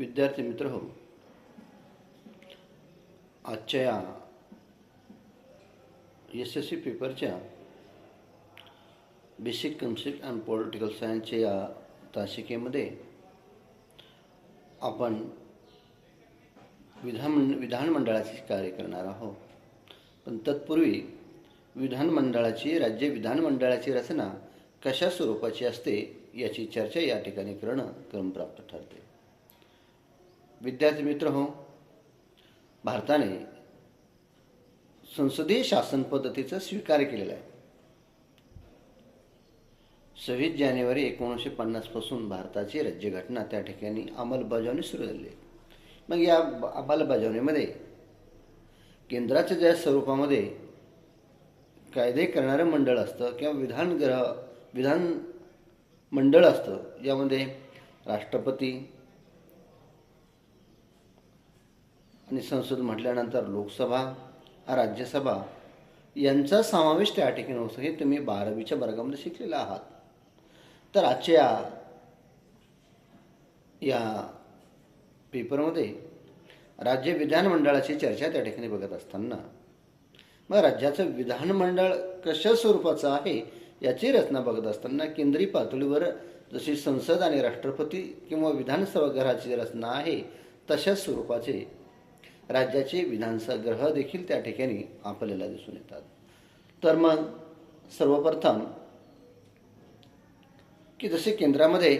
विद्यार्थी मित्र हो आजच्या या एस एस सी पेपरच्या बेसिक कन्सेप्ट अँड पॉलिटिकल सायन्सच्या या तासिकेमध्ये आपण विधान विधानमंडळाचे कार्य करणार आहोत. पण तत्पूर्वी विधानमंडळाची राज्य विधानमंडळाची रचना कशा स्वरूपाची असते याची चर्चा या ठिकाणी करणं क्रमप्राप्त ठरते. विद्यार्थी मित्र हो भारताने संसदीय शासन पद्धतीचा स्वीकार केलेला आहे. सव्वीस जानेवारी एकोणीसशे पन्नासपासून भारताची राज्यघटना त्या ठिकाणी अंमलबजावणी सुरू झाली आहे. मग या अंमलबजावणीमध्ये केंद्राच्या ज्या स्वरूपामध्ये कायदे करणारं मंडळ असतं किंवा विधानगृह विधान मंडळ असतं यामध्ये राष्ट्रपती आणि संसद म्हटल्यानंतर लोकसभा राज्यसभा यांचा समावेश त्या ठिकाणी होतो हे तुम्ही बारावीच्या वर्गामध्ये शिकलेला आहात. तर आजच्या या पेपरमध्ये राज्य विधानमंडळाची चर्चा त्या ठिकाणी बघत असताना मग राज्याचं विधानमंडळ कशा स्वरूपाचं आहे याची रचना बघत असताना केंद्रीय पातळीवर जशी संसद आणि राष्ट्रपती किंवा विधानसभागृहाची रचना आहे तशाच स्वरूपाचे राज्याचे विधानसग्रह देखील त्या ठिकाणी आपल्याला दिसून येतात. तर मग सर्वप्रथम की जसे केंद्रामध्ये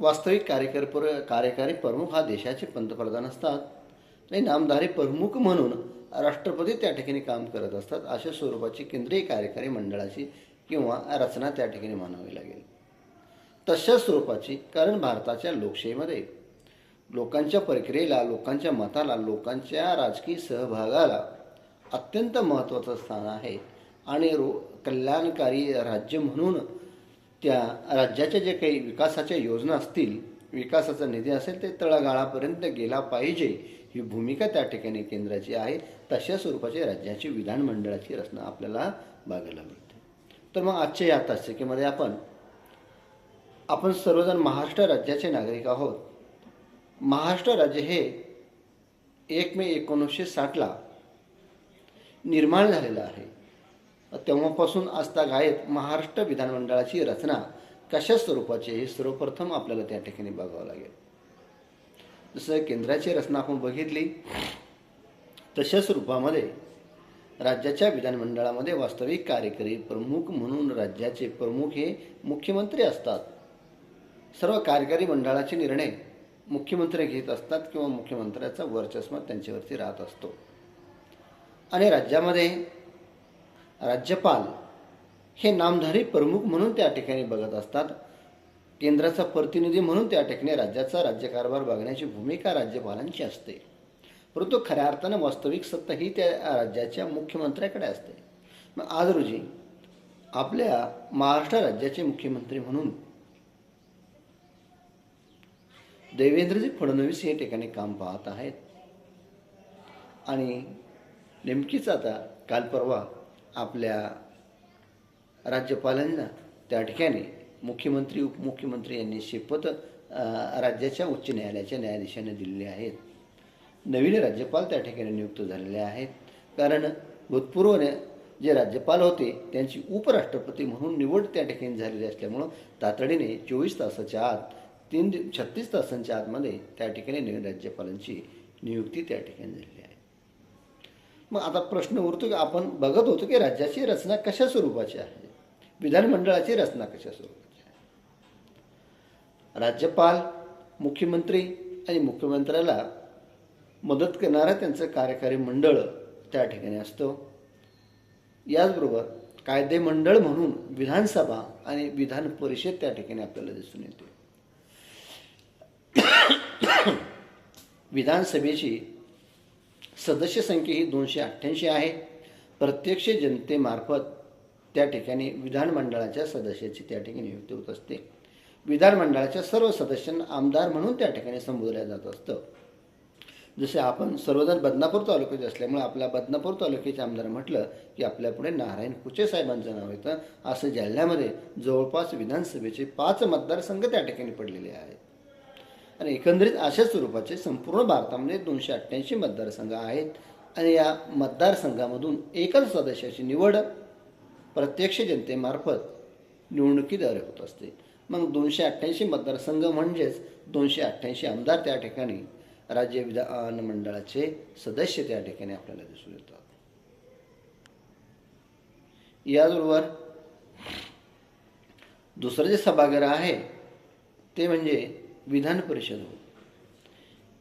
वास्तविक कार्यकर कार्यकारी प्रमुख हा देशाचे पंतप्रधान असतात आणि नामधारी प्रमुख म्हणून राष्ट्रपती त्या ठिकाणी काम करत असतात अशा स्वरूपाची केंद्रीय कार्यकारी मंडळाची किंवा रचना त्या ठिकाणी मानावी लागेल. तशा स्वरूपाची कारण भारताच्या लोकशाहीमध्ये लोकांच्या प्रक्रियेला लोकांच्या मताला लोकांच्या राजकीय सहभागाला अत्यंत महत्त्वाचं स्थान आहे. आणि रो कल्याणकारी राज्य म्हणून त्या राज्याच्या जे काही विकासाच्या योजना असतील विकासाचा निधी असेल ते तळागाळापर्यंत गेला पाहिजे ही भूमिका त्या ठिकाणी केंद्राची आहे. तशा स्वरूपाची राज्याची विधानमंडळाची रचना आपल्याला बघायला मिळते. तर मग आजच्या या तासिकेमध्ये आपण आपण सर्वजण महाराष्ट्र राज्याचे नागरिक आहोत. महाराष्ट्र राज्य हे एक मे एकोणीसशे साठला निर्माण झालेलं आहे. तेव्हापासून आजतागायत महाराष्ट्र विधानमंडळाची रचना कशा स्वरूपाची हे सर्वप्रथम आपल्याला त्या ठिकाणी बघावं लागेल. जसं केंद्राची रचना आपण बघितली तशाच रूपामध्ये राज्याच्या विधानमंडळामध्ये वास्तविक कार्यकारी प्रमुख म्हणून राज्याचे प्रमुख हे मुख्यमंत्री असतात. सर्व कार्यकारी मंडळाचे निर्णय मुख्यमंत्री घेत असतात किंवा मुख्यमंत्र्याचा वरचष्मा त्यांच्यावरती राहत असतो. आणि राज्यामध्ये राज्यपाल हे नामधारी प्रमुख म्हणून त्या ठिकाणी बघत असतात. केंद्राचा प्रतिनिधी म्हणून त्या ठिकाणी राज्याचा राज्यकारभार बघण्याची भूमिका राज्यपालांची असते. परंतु खऱ्या अर्थानं वास्तविक सत्ता ही त्या राज्याच्या मुख्यमंत्र्याकडे असते. मग आज रोजी आपल्या महाराष्ट्र राज्याचे मुख्यमंत्री म्हणून देवेंद्रजी फडणवीस हे ठिकाणी काम पाहत आहेत. आणि नेमकीच आता काल परवा आपल्या राज्यपालांना त्या ठिकाणी मुख्यमंत्री उपमुख्यमंत्री यांनी शपथ राज्याच्या उच्च न्यायालयाच्या न्यायाधीशांना दिलेली आहेत. नवीन राज्यपाल त्या ठिकाणी नियुक्त झालेले आहेत. कारण भूतपूर्व जे राज्यपाल होते त्यांची उपराष्ट्रपती म्हणून निवड त्या ठिकाणी झालेली असल्यामुळं तातडीने चोवीस तासाच्या आत तीन दि छत्तीस तासांच्या आतमध्ये त्या ठिकाणी नवीन राज्यपालांची नियुक्ती त्या ठिकाणी झालेली आहे. मग आता प्रश्न उरतो की आपण बघत होतो की राज्याची रचना कशा स्वरूपाची आहे? विधानमंडळाची रचना कशा स्वरूपाची आहे? राज्यपाल मुख्यमंत्री आणि मुख्यमंत्र्याला मदत करणारं त्यांचं कार्यकारी मंडळ त्या ठिकाणी असतं. याचबरोबर कायदे मंडळ म्हणून विधानसभा आणि विधान परिषद त्या ठिकाणी आपल्याला दिसून येते. विधानसभेची सदस्य संख्या ही दोनशे अठ्ठ्याऐंशी आहे. प्रत्यक्ष जनतेमार्फत त्या ठिकाणी विधानमंडळाच्या सदस्याची त्या ठिकाणी नियुक्ती होत असते. विधानमंडळाच्या सर्व सदस्यांना आमदार म्हणून त्या ठिकाणी संबोधल्या जात असतं. जसे आपण सर्वजण बदनापूर तालुक्याचे असल्यामुळे आपल्या बदनापूर तालुक्याचे आमदार म्हटलं की आपल्यापुढे नारायण कुचे साहेबांचं नाव येतं. असं जालन्यामध्ये जवळपास विधानसभेचे पाच मतदारसंघ त्या ठिकाणी पडलेले आहेत. आणि एकंदरीत अशा स्वरूपाचे संपूर्ण भारतामध्ये दोनशे अठ्ठ्याऐंशी मतदारसंघ आहेत. आणि या मतदारसंघामधून एकाच सदस्याची निवड प्रत्यक्ष जनतेमार्फत निवडणुकीद्वारे होत असते. मग दोनशे अठ्ठ्याऐंशी मतदारसंघ म्हणजेच दोनशे अठ्ठ्याऐंशी आमदार त्या ठिकाणी राज्य विधान मंडळाचे सदस्य त्या ठिकाणी आपल्याला दिसून येतात. याचबरोबर दुसरं जे सभागृह आहे ते म्हणजे विधान परिषद हो.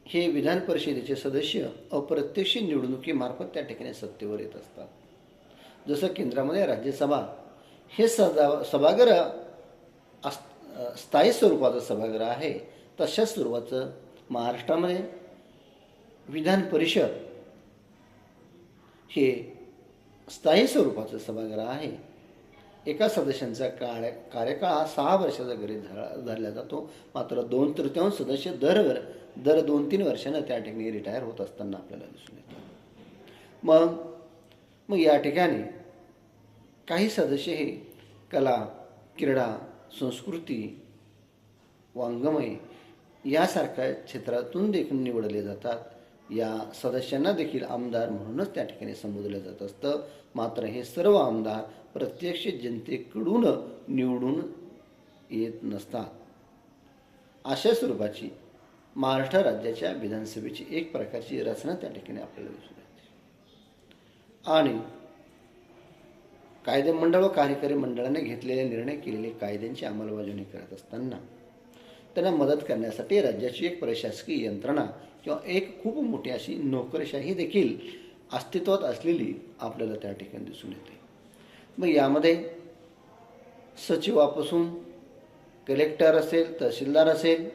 हे विधान परिषदेचे सदस्य अप्रत्यक्ष निवडणुकीमार्फत त्या ठिकाणी सत्तेवर येत असतात. जसं केंद्रामध्ये राज्यसभा हे सदा सभागृह अस स्थायी स्वरूपाचं सभागृह आहे. तशाच स्वरूपाचं महाराष्ट्रामध्ये विधान परिषद हे स्थायी स्वरूपाचं सभागृह आहे. एका सदस्यांचा काळ कार्यकाळ हा सहा वर्षाचा घरी धरा धरला जातो. मात्र दोन तृतीयांश सदस्य दर दर दोन तीन वर्षानं त्या ठिकाणी रिटायर होत असताना आपल्याला दिसून येतं. मग मग या ठिकाणी काही सदस्य हे कला क्रीडा संस्कृती वाङ्मय यासारख्या क्षेत्रातून देखील निवडले जातात. या सदस्यांना देखील आमदार म्हणूनच त्या ठिकाणी संबोधलं जात असतं. मात्र हे सर्व आमदार प्रत्यक्ष जनतेकडून निवडून येत नसतात. अशा स्वरूपाची महाराष्ट्र राज्याच्या विधानसभेची एक प्रकारची रचना त्या ठिकाणी आपल्याला दिसून येते. आणि कायदेमंडळ व कार्यकारी मंडळाने घेतलेले निर्णय केलेले कायद्यांची अंमलबजावणी करत असताना त्यांना मदत करण्यासाठी राज्याची एक प्रशासकीय यंत्रणा किंवा एक खूप मोठी अशी नोकरशाही देखील अस्तित्वात असलेली आपल्याला त्या ठिकाणी दिसून येते. मग यामध्ये सचिवापासून कलेक्टर असेल तहसीलदार असेल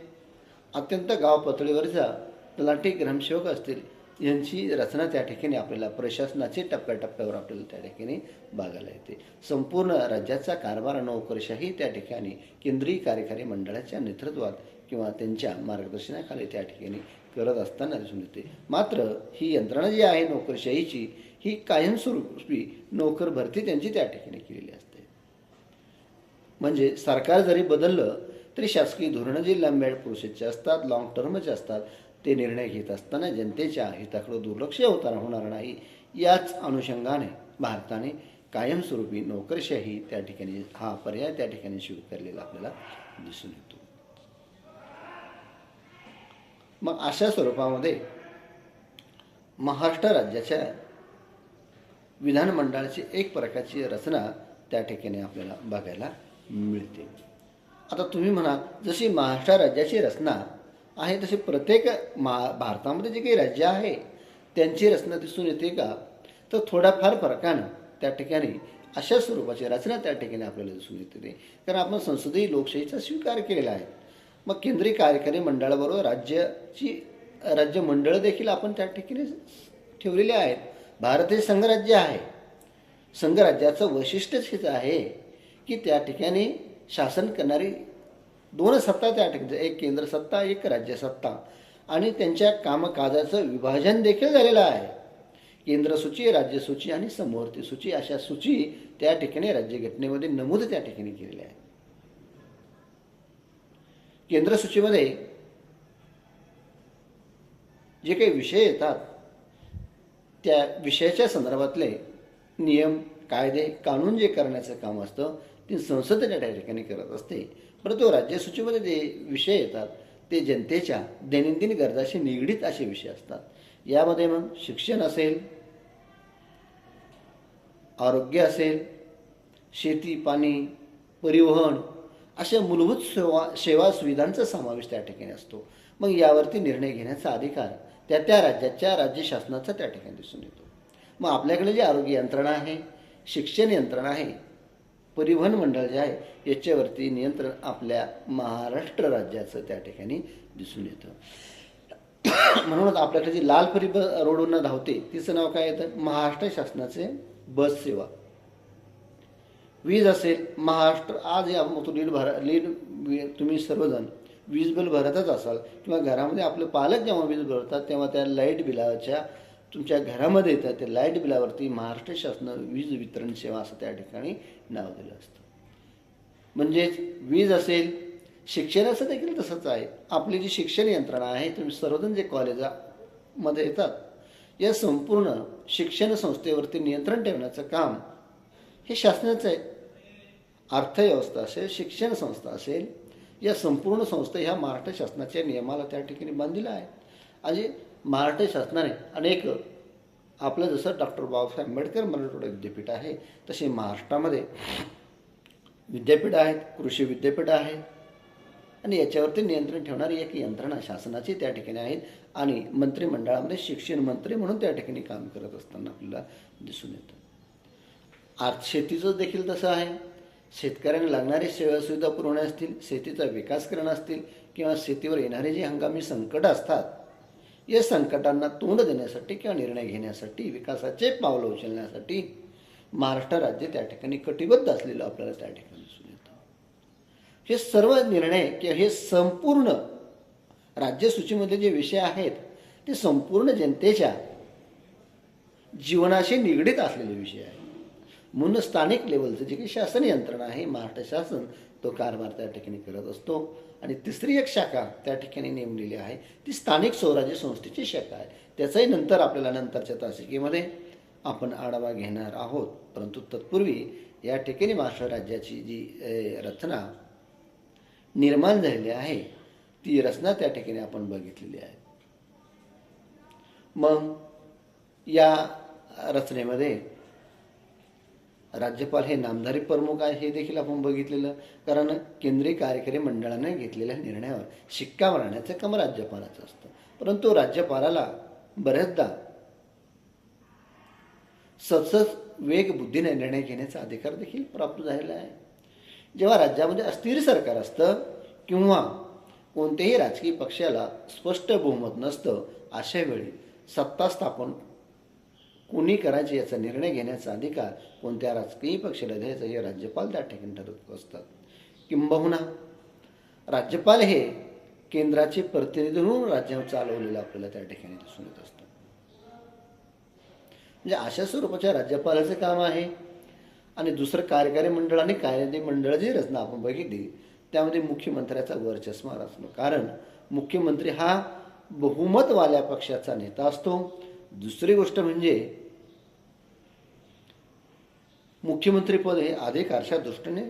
अत्यंत गाव पातळीवरचा तलाठी ग्रामसेवक असतील यांची रचना त्या ठिकाणी आपल्याला प्रशासनाचे टप्प्याटप्प्यावर आपल्याला त्या ठिकाणी बघायला येते. संपूर्ण राज्याचा कारभार नोकरशाही त्या ठिकाणी केंद्रीय कार्यकारी मंडळाच्या नेतृत्वात किंवा त्यांच्या मार्गदर्शनाखाली त्या ठिकाणी करत असताना दिसून येते. मात्र ही यंत्रणा जी आहे नोकरशाहीची ही कायमस्वरूपी नोकर भरती त्यांची त्या ठिकाणी केलेली असते. म्हणजे सरकार जरी बदललं तरी शासकीय धोरणं जी लांब्या प्रोसेसचे असतात लाँग टर्मचे असतात ते निर्णय घेत असताना जनतेच्या हिताकडं दुर्लक्ष होताना होणार नाही याच अनुषंगाने भारताने कायमस्वरूपी नोकरशाही त्या ठिकाणी हा पर्याय त्या ठिकाणी स्वीकारलेला आपल्याला दिसून येतो. मग अशा स्वरूपामध्ये महाराष्ट्र राज्याच्या विधानमंडळाची एक प्रकारची रचना त्या ठिकाणी आपल्याला बघायला मिळते. आता तुम्ही म्हणा जशी महाराष्ट्र राज्याची रचना आहे तशी प्रत्येक महा भारतामध्ये जे काही राज्य आहे त्यांची रचना दिसून येते का? तर थोड्याफार फरकानं त्या ठिकाणी अशा स्वरूपाची रचना त्या ठिकाणी आपल्याला दिसून येते. कारण आपण संसदीय लोकशाहीचा स्वीकार केलेला आहे. मग केंद्रीय कार्यकारी मंडळाबरोबर राज्याची राज्य मंडळं देखील आपण त्या ठिकाणी ठेवलेली आहेत. भारत हे संघराज्य आहे. संघराज्याचं वैशिष्ट्यच हेच आहे की त्या ठिकाणी शासन करणारी दोन सत्ता त्या ठिकाणी एक केंद्र सत्ता एक राज्य सत्ता. आणि त्यांच्या कामकाजाचं विभाजन देखील झालेलं आहे. केंद्र सूची आणि समवर्ती सूची अशा सूची त्या ठिकाणी राज्यघटनेमध्ये नमूद त्या ठिकाणी केलेल्या आहेत. केंद्र सूचीमध्ये जे काही विषय येतात त्या विषयाच्या संदर्भातले नियम कायदे कानून जे करण्याचं काम असतं ते संसद त्या ठिकाणी करत असते. परंतु राज्यसूचीमध्ये जे विषय येतात ते जनतेच्या दैनंदिन गरजाशी निगडीत असे विषय असतात. यामध्ये मग शिक्षण असेल आरोग्य असेल शेती पाणी परिवहन अशा मूलभूत सेवा सेवा सुविधांचा समावेश त्या ठिकाणी असतो. मग यावरती निर्णय घेण्याचा अधिकार त्या त्या राज्याच्या राज्य शासनाचा त्या ठिकाणी दिसून येतो. मग आपल्याकडे जी आरोग्य यंत्रणा आहे शिक्षण यंत्रणा आहे परिवहन मंडळ जे आहे याच्यावरती नियंत्रण आपल्या महाराष्ट्र राज्याचं त्या ठिकाणी दिसून येतं. म्हणूनच आपल्याकडे जी लाल परी रोडवरनं धावते तिचं नाव काय येतं? महाराष्ट्र शासनाचे बस सेवा. वीज असेल महाराष्ट्र आज या तो लीड भरा लीड तुम्ही सर्वजण वीज बिल भरतच असाल किंवा घरामध्ये आपले पालक जेव्हा वीज भरतात तेव्हा त्या लाइट बिलाच्या तुमच्या घरामध्ये येतात त्या लाइट बिलावरती महाराष्ट्र शासन वीज वितरण सेवा असं त्या ठिकाणी नाव दिलं असतं. म्हणजेच वीज असेल शिक्षणाचं देखील तसंच आहे. आपली जी शिक्षण यंत्रणा आहे तुम्ही सर्वजण जे कॉलेजामध्ये येतात या संपूर्ण शिक्षण संस्थेवरती नियंत्रण ठेवण्याचं काम हे शासनाचं आहे. अर्थव्यवस्था असेल शिक्षण संस्था असेल या संपूर्ण संस्था ह्या महाराष्ट्र शासनाच्या नियमाला त्या ठिकाणी बांधलेल्या आहेत. आणि महाराष्ट्र शासनाने अनेक आपलं जसं डॉक्टर बाबासाहेब आंबेडकर मराठवाडा विद्यापीठ आहे तसे महाराष्ट्रामध्ये विद्यापीठ आहेत कृषी विद्यापीठ आहेत आणि याच्यावरती नियंत्रण ठेवणारी एक यंत्रणा शासनाची त्या ठिकाणी आहेत आणि मंत्रिमंडळामध्ये शिक्षण मंत्री म्हणून त्या ठिकाणी काम करत असताना आपल्याला दिसून येतं. आज शेतीचं देखील तसं आहे. शेतकऱ्यांना लागणारी सेवा सुविधा पुरवणे असतील शेतीचा विकास करणं असतील किंवा शेतीवर येणारे जे हंगामी संकट असतात या संकटांना तोंड देण्यासाठी किंवा निर्णय घेण्यासाठी विकासाचे पावलं उचलण्यासाठी महाराष्ट्र राज्य त्या ठिकाणी कटिबद्ध असलेलं आपल्याला त्या ठिकाणी दिसून येतं. हे सर्व निर्णय किंवा हे संपूर्ण राज्यसूचीमध्ये जे विषय आहेत ते संपूर्ण जनतेच्या जीवनाशी निगडीत असलेले विषय आहेत. म्हणून स्थानिक लेवलचं जे काही शासन यंत्रणा आहे महाराष्ट्र शासन तो कारभार त्या ठिकाणी करत असतो. आणि तिसरी एक शाखा त्या ठिकाणी नेमलेली आहे ती स्थानिक स्वराज्य संस्थेची शाखा आहे. त्याचाही नंतर आपल्याला नंतरच्या तासिकेमध्ये आपण आढावा घेणार आहोत. परंतु तत्पूर्वी या ठिकाणी महाराष्ट्र राज्याची जी रचना निर्माण झालेली आहे ती रचना त्या ठिकाणी आपण बघितलेली आहे. मग या रचनेमध्ये राज्यपाल हे नामधारी प्रमुख आहे हे देखील आपण बघितलेलं. कारण केंद्रीय कार्यकारी मंडळाने घेतलेल्या निर्णयावर शिक्का मारण्याचं काम राज्यपालाचं असतं. परंतु राज्यपालाला बऱ्याचदा सतसत वेग बुद्धीने निर्णय घेण्याचा अधिकार देखील प्राप्त झालेला आहे. जेव्हा राज्यामध्ये अस्थिर सरकार असतं किंवा कोणत्याही राजकीय पक्षाला स्पष्ट बहुमत नसतं अशा वेळी सत्ता स्थापन कुणी करायचे याचा निर्णय घेण्याचा अधिकार कोणत्या राजकीय पक्षाला द्यायचा हे राज्यपाल त्या ठिकाणी ठरवत असतात किंबहुना राज्यपाल हे केंद्राचे प्रतिनिधी म्हणून राज्य चालवलेलं आपल्याला त्या ठिकाणी दिसून येत असतं. म्हणजे अशा स्वरूपाच्या राज्यपालाचं काम आहे. आणि दुसरं कार्यकारी मंडळ आणि कार्यकारी मंडळ जी रचना आपण बघितली त्यामध्ये मुख्यमंत्र्याचा वरचष्मा असतो कारण मुख्यमंत्री हा बहुमतवाल्या पक्षाचा नेता असतो. दुसरी गोष्ट म्हणजे मुख्यमंत्रीपद हे अधिकारच्या दृष्टीने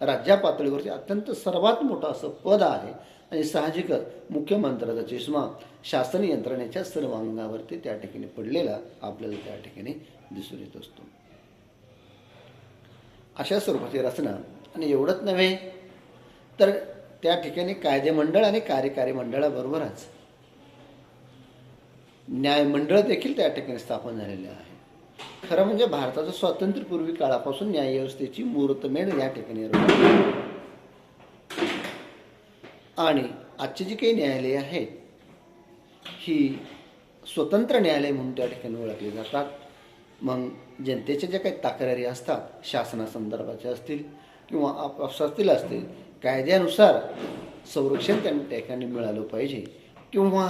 राज्या पातळीवरती अत्यंत सर्वात मोठं असं पद आहे. आणि साहजिकच मुख्यमंत्र्याचा चष्मा शासन यंत्रणेच्या सर्व अंगावरती त्या ठिकाणी पडलेला आपल्याला त्या ठिकाणी दिसून येत असतो. अशा स्वरूपाची रचना आणि एवढंच नव्हे तर त्या ठिकाणी कायदेमंडळ आणि कार्यकारी मंडळाबरोबरच न्यायमंडळ देखील त्या ठिकाणी स्थापन झालेले आहे. खरं म्हणजे भारताच्या स्वातंत्र्यपूर्वी काळापासून न्यायव्यवस्थेची मुहूर्तमेढ या ठिकाणी आणि आजची जी काही न्यायालये आहेत ही स्वतंत्र न्यायालय म्हणून त्या ठिकाणी ओळखली जातात. मग जनतेच्या ज्या काही तक्रारी असतात शासनासंदर्भाच्या असतील किंवा आपापसातील असतील कायद्यानुसार संरक्षण त्या ठिकाणी मिळालं पाहिजे. किंवा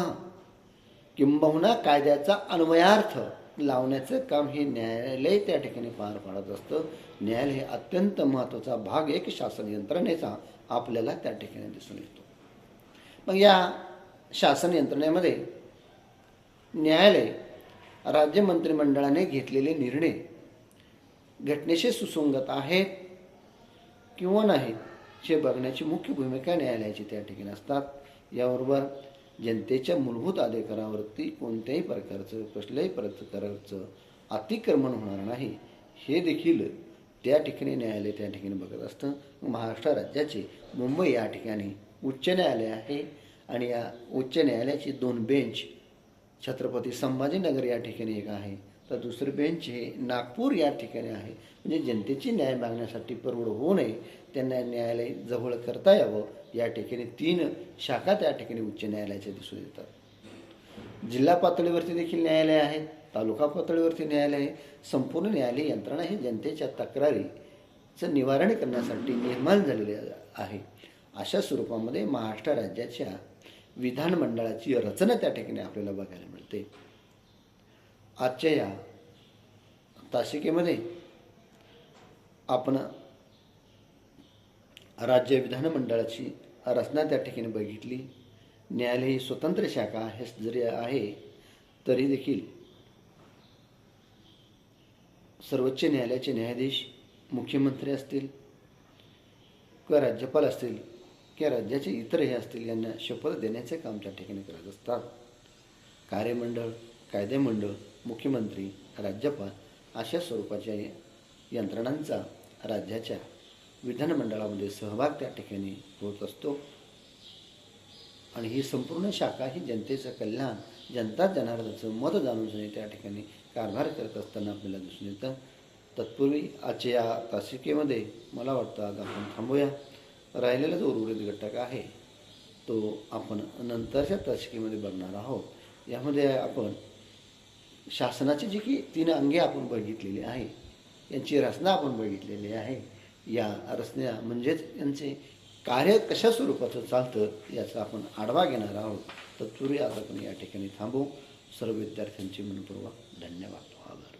किंबहुना कायद्याचा अन्वयार्थ लावण्याचं काम हे न्यायालय त्या ठिकाणी पार पाडत असतं. न्यायालय हे अत्यंत महत्त्वाचा भाग एक शासन यंत्रणेचा आपल्याला त्या ठिकाणी दिसून येतो. मग या शासन यंत्रणेमध्ये न्यायालय राज्य मंत्रिमंडळाने घेतलेले निर्णय घटनेशी सुसंगत आहेत किंवा नाहीत हे बघण्याची मुख्य भूमिका न्यायालयाची त्या ठिकाणी असतात. याबरोबर जनतेच्या मूलभूत अधिकारावरती कोणत्याही प्रकारचं कसल्याही प्रकारचं अतिक्रमण होणार नाही. हे देखील त्या ठिकाणी न्यायालय त्या ठिकाणी बघत असतं. महाराष्ट्र राज्याचे मुंबई या ठिकाणी उच्च न्यायालय आहे आणि या उच्च न्यायालयाची दोन बेंच छत्रपती संभाजीनगर या ठिकाणी एक आहे. तर दुसरं बेंच हे नागपूर या ठिकाणी आहे. म्हणजे जनतेची न्याय मागण्यासाठी परवड होऊ नये त्यांना न्यायालय जवळ करता यावं. या ठिकाणी तीन शाखा त्या ठिकाणी उच्च न्यायालयाच्या दिसून येतात. जिल्हा पातळीवरती देखील न्यायालय आहे तालुका पातळीवरती न्यायालय आहे. संपूर्ण न्यायालय यंत्रणा ही जनतेच्या तक्रारीचं निवारण करण्यासाठी निर्माण झालेली आहे. अशा स्वरूपामध्ये महाराष्ट्र राज्याच्या विधानमंडळाची रचना त्या ठिकाणी आपल्याला बघायला मिळते. आजच्या या तासिकेमध्ये आपण राज्य विधानमंडळाची रचना त्या ठिकाणी बघितली. न्यायालय ही स्वतंत्र शाखा हे जरी आहे तरी देखील सर्वोच्च न्यायालयाचे न्यायाधीश मुख्यमंत्री असतील किंवा राज्यपाल असतील किंवा राज्याचे इतर हे असतील यांना शपथ देण्याचे काम त्या ठिकाणी करत असतात. कार्यमंडळ कायदेमंडळ मुख्यमंत्री राज्यपाल अशा स्वरूपाच्या यंत्रणांचा राज्याच्या विधानमंडळामध्ये सहभाग त्या ठिकाणी होत असतो. आणि ही संपूर्ण शाखा ही जनतेचं कल्याण जनता जनार्दनाचं मत जाणून त्या ठिकाणी कारभार करत असताना आपल्याला दिसून येतं. तत्पूर्वी आजच्या या तासिकेमध्ये मला वाटतं आज आपण थांबूया. राहिलेला जो उर्वरित घटक आहे. तो आपण नंतरच्या तासिकेमध्ये बघणार आहोत. यामध्ये आपण शासनाची जी की तीन अंगे आपण बघितलेली आहे यांची रचना आपण बघितलेली आहे. या रचना म्हणजेच यांचे कार्य कशा स्वरूपाचं चालतं याचा आपण आढावा घेणार आहोत. तत्पूर्वी आज आपण या ठिकाणी थांबू. सर्व विद्यार्थ्यांचे मनपूर्वक धन्यवाद. आभार.